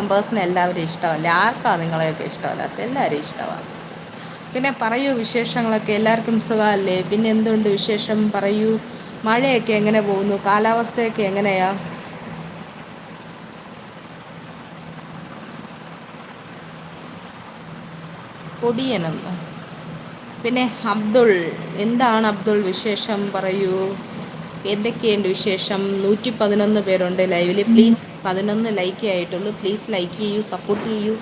മെമ്പേഴ്സിന് എല്ലാവരും ഇഷ്ടമല്ല. ആർക്കാണ് നിങ്ങളെയൊക്കെ ഇഷ്ടമല്ലാത്ത? എല്ലാവരും ഇഷ്ടമാണ്. പിന്നെ പറയൂ വിശേഷങ്ങളൊക്കെ. എല്ലാവർക്കും സുഖമല്ലേ? പിന്നെ എന്തുണ്ട് വിശേഷം? പറയൂ. മഴയൊക്കെ എങ്ങനെ പോകുന്നു? കാലാവസ്ഥയൊക്കെ എങ്ങനെയാ? പൊടിയനെന്നോ പിന്നെ അബ്ദുൾ. എന്താണ് അബ്ദുൾ വിശേഷം? പറയൂ. എന്തൊക്കെയുണ്ട് വിശേഷം? നൂറ്റി പതിനൊന്ന് പേരുണ്ട് ലൈവിൽ പ്ലീസ് പതിനൊന്ന് ലൈക്ക് ആയിട്ടുള്ളൂ. പ്ലീസ് ലൈക്ക് ചെയ്യൂ സപ്പോർട്ട് ചെയ്യൂ.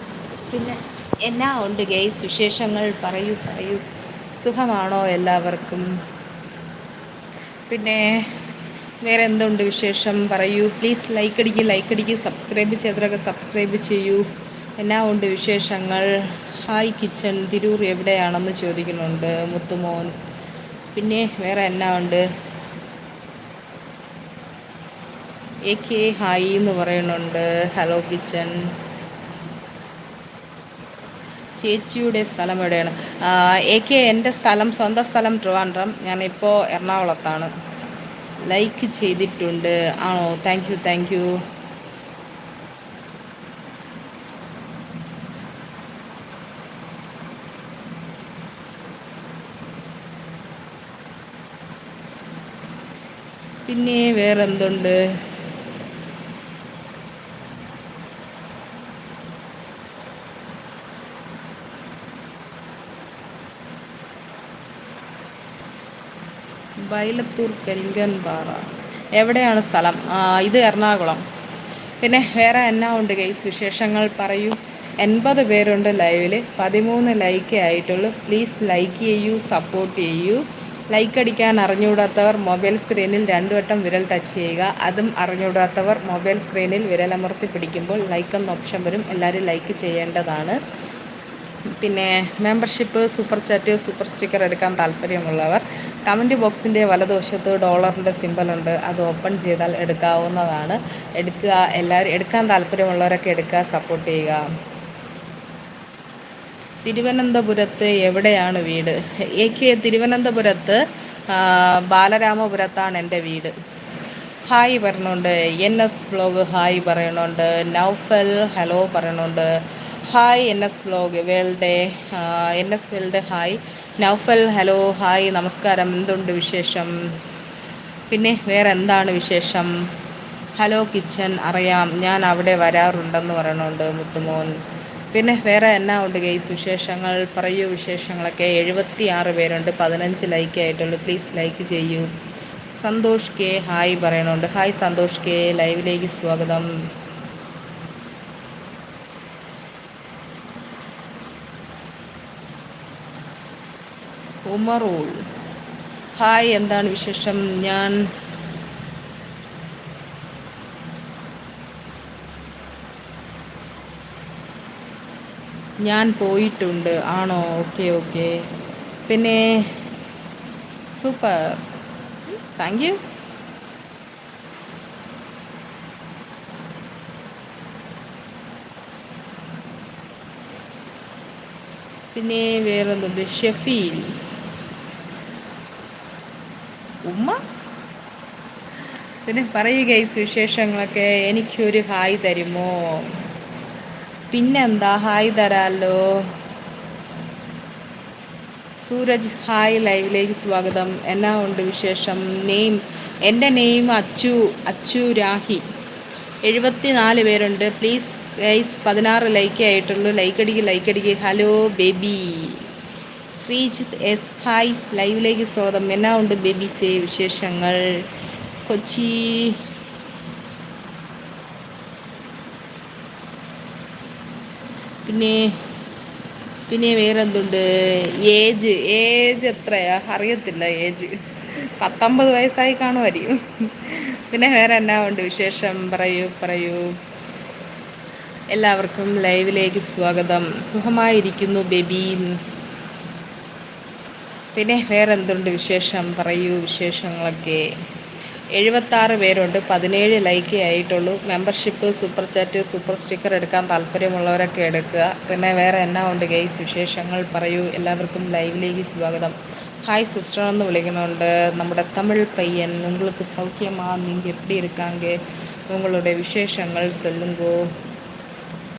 പിന്നെ എന്നാ ഉണ്ട് ഗെയ്സ് വിശേഷങ്ങൾ പറയൂ പറയൂ. സുഖമാണോ എല്ലാവർക്കും? പിന്നെ വേറെ എന്തുണ്ട് വിശേഷം? പറയൂ. പ്ലീസ് ലൈക്ക് അടിക്കുക ലൈക്ക് അടിക്കുക സബ്സ്ക്രൈബ് ചെയ്തതൊക്കെ സബ്സ്ക്രൈബ് ചെയ്യൂ. എന്നാ ഉണ്ട് വിശേഷങ്ങൾ? ഹായ് കിച്ചൺ തിരൂർ എവിടെയാണെന്ന് ചോദിക്കുന്നുണ്ട് മുത്തുമോൻ. പിന്നെ വേറെ എന്നാ ഉണ്ട്? എ കെ ഹായ് എന്ന് പറയുന്നുണ്ട്. ഹലോ കിച്ചൺ ചേച്ചിയുടെ സ്ഥലം എവിടെയാണ്? എ കെ എന്റെ സ്ഥലം സ്വന്തം സ്ഥലം ട്രിവാൻഡ്രം. ഞാനിപ്പോൾ എറണാകുളത്താണ്. ലൈക്ക് ചെയ്തിട്ടുണ്ട്. ആണോ? താങ്ക് യു താങ്ക് യു പിന്നെ വേറെന്തുണ്ട്? വയലത്തൂർ കരിങ്കൻ പാറ എവിടെയാണ് സ്ഥലം? ഇത് എറണാകുളം. പിന്നെ വേറെ എന്നാ ഉണ്ട് ഗൈസ് വിശേഷങ്ങൾ പറയൂ. എൺപത് പേരുണ്ട് ലൈവിൽ പതിമൂന്ന് ലൈക്കേ ആയിട്ടുള്ളൂ. പ്ലീസ് ലൈക്ക് ചെയ്യൂ സപ്പോർട്ട് ചെയ്യൂ. ലൈക്ക് അടിക്കാൻ അറിഞ്ഞുകൂടാത്തവർ മൊബൈൽ സ്ക്രീനിൽ രണ്ടു വട്ടം വിരൽ ടച്ച് ചെയ്യുക. അതും അറിഞ്ഞുകൂടാത്തവർ മൊബൈൽ സ്ക്രീനിൽ വിരലമർത്തി പിടിക്കുമ്പോൾ ലൈക്ക് എന്ന ഓപ്ഷൻ വരും. എല്ലാവരും ലൈക്ക് ചെയ്യേണ്ടതാണ്. പിന്നെ membership super chat super sticker എടുക്കാൻ താല്പര്യമുള്ളവർ കമന്റ് ബോക്സിന്റെ വലതുവശത്ത് ഡോളറിന്റെ സിമ്പലുണ്ട് അത് ഓപ്പൺ ചെയ്താൽ എടുക്കാവുന്നതാണ്. എടുക്കുക എല്ലാവരും എടുക്കാൻ താല്പര്യമുള്ളവരൊക്കെ എടുക്കുക സപ്പോർട്ട് ചെയ്യുക. തിരുവനന്തപുരത്ത് എവിടെയാണ് വീട്? എനിക്ക് തിരുവനന്തപുരത്ത് ബാലരാമപുരത്താണ് എന്റെ വീട്. ഹായ് പറയണുണ്ട് എൻ എസ് ബ്ലോഗ് ഹായ് പറയണുണ്ട്. നൗഫൽ ഹലോ പറയുന്നുണ്ട് hi N S blog world N S world hi Naufal hello hi നമസ്കാരം. എന്തുണ്ട് വിശേഷം? പിന്നെ വേറെ എന്താണ് വിശേഷം? ഹലോ കിച്ചൻ അറിയാം. ഞാൻ അവിടെ വരാറുണ്ടെന്ന് പറയണുണ്ട് മുത്തുമോൻ. പിന്നെ വേറെ എന്നാ ഉണ്ട് ഗെയ്സ് വിശേഷങ്ങൾ? പറയൂ വിശേഷങ്ങളൊക്കെ. എഴുപത്തി ആറ് പേരുണ്ട്. പതിനഞ്ച് ലൈക്ക് ആയിട്ടുള്ളൂ. പ്ലീസ് ലൈക്ക് ചെയ്യൂ. Santhosh K hi പറയണുണ്ട്. Hi Santhosh K. ലൈവിലേക്ക് സ്വാഗതം. ഉമറൂൾ. ഹായ് എന്താണ് വിശേഷം? ഞാൻ ഞാൻ പോയിട്ടുണ്ട്. ആണോ? Okay okay. പിന്നെ സൂപ്പർ. Thank you. പിന്നെ വേറൊന്നുണ്ട്. ഷെഫീൽ. ഉമ്മ? പിന്നെ പറയുക ഈ സുവിശേഷങ്ങളൊക്കെ എനിക്കൊരു ഹായ് തരുമോ? പിന്നെന്താ? ഹായ് തരാമല്ലോ സൂരജ് ഹായ്. ലൈവിലേക്ക് സ്വാഗതം. എന്നാ ഉണ്ട് വിശേഷം? നെയിം എന്റെ നെയിം അച്ചു അച്ചു രാഹി. എഴുപത്തി നാല് പേരുണ്ട്. പ്ലീസ് ഗൈസ് പതിനാറ് ലൈക്കേ ആയിട്ടുള്ളൂ. ലൈക്കടിക്ക് ലൈക്കടിക്ക് hello baby Sreejith S. Hi. ലൈവിലേക്ക് സ്വാഗതം. എന്നാ ഉണ്ട് ബേബീസേ വിശേഷങ്ങൾ? കൊച്ചി. പിന്നെ പിന്നെ വേറെ എന്തുണ്ട് ഏജ്. ഏജ് എത്രയാ? അറിയത്തില്ല ഏജ്. പത്തൊമ്പത് വയസ്സായി കാണുമായിരിക്കും. പിന്നെ വേറെ എന്നാ ഉണ്ട് വിശേഷം? പറയൂ പറയൂ. എല്ലാവർക്കും ലൈവിലേക്ക് സ്വാഗതം. സുഖമായിരിക്കുന്നു ബേബി. പിന്നെ വേറെ എന്തുണ്ട് വിശേഷം പറയൂ വിശേഷങ്ങളൊക്കെ എഴുപത്താറ് പേരുണ്ട് പതിനേഴ് ലൈക്കേ ആയിട്ടുള്ളൂ membership super chat super sticker എടുക്കാൻ താല്പര്യമുള്ളവരൊക്കെ എടുക്കുക പിന്നെ വേറെ എന്നാ ഉണ്ട് ഗെയ്സ് വിശേഷങ്ങൾ പറയൂ എല്ലാവർക്കും ലൈവിലേക്ക് സ്വാഗതം ഹായ് സിസ്റ്റർ എന്ന് വിളിക്കുന്നുണ്ട് നമ്മുടെ തമിഴ് പയ്യൻ നിങ്ങൾക്ക് സൗഖ്യമാ നിങ്ങൾ എപ്പിടി இருக்காங்க உங்களுடைய விசேஷங்கள் சொல்லுங்கோ